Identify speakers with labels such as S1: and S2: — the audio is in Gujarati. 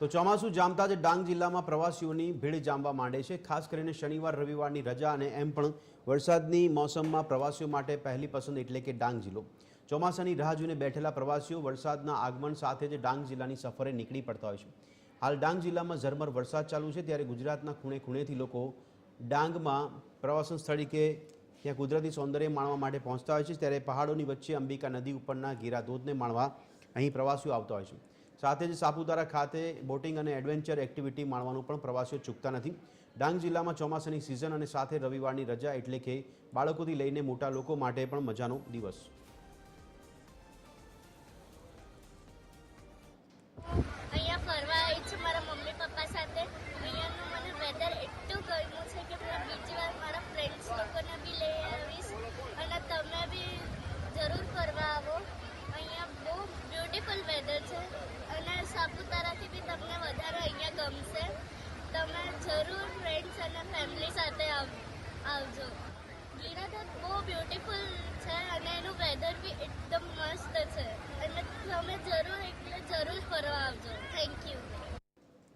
S1: તો ચોમાસું જામતા જ ડાંગ જિલ્લામાં પ્રવાસીઓની ભીડ જામવા માંડે છે. ખાસ કરીને શનિવાર, રવિવારની રજા અને એમ પણ વરસાદની મોસમમાં પ્રવાસીઓ માટે પહેલી પસંદ એટલે કે ડાંગ જિલ્લો. ચોમાસાની રાહ જોઈને બેઠેલા પ્રવાસીઓ વરસાદના આગમન સાથે જ ડાંગ જિલ્લાની સફરે નીકળી પડતા હોય છે. હાલ ડાંગ જિલ્લામાં ઝરમર વરસાદ ચાલુ છે, ત્યારે ગુજરાતના ખૂણે ખૂણેથી લોકો ડાંગમાં પ્રવાસન સ્થળ કે ત્યાં કુદરતી સૌંદર્ય માણવા માટે પહોંચતા હોય છે, ત્યારે પહાડોની વચ્ચે અંબિકા નદી ઉપરના ગીરા ધોધને માણવા અહીં પ્રવાસીઓ આવતા હોય છે. સાથે જ સાપુતારા ખાતે બોટિંગ અને એડવેન્ચર એક્ટિવિટી માણવાનું પણ પ્રવાસીઓ ચૂકતા નથી. ડાંગ જિલ્લામાં ચોમાસાની સિઝન અને સાથે રવિવારની રજા એટલે કે બાળકોથી લઈને મોટા લોકો માટે પણ મજાનો દિવસ.
S2: અને ફેમિલી સાથે આવ આવજો ગિરાધર બહુ બ્યુટીફુલ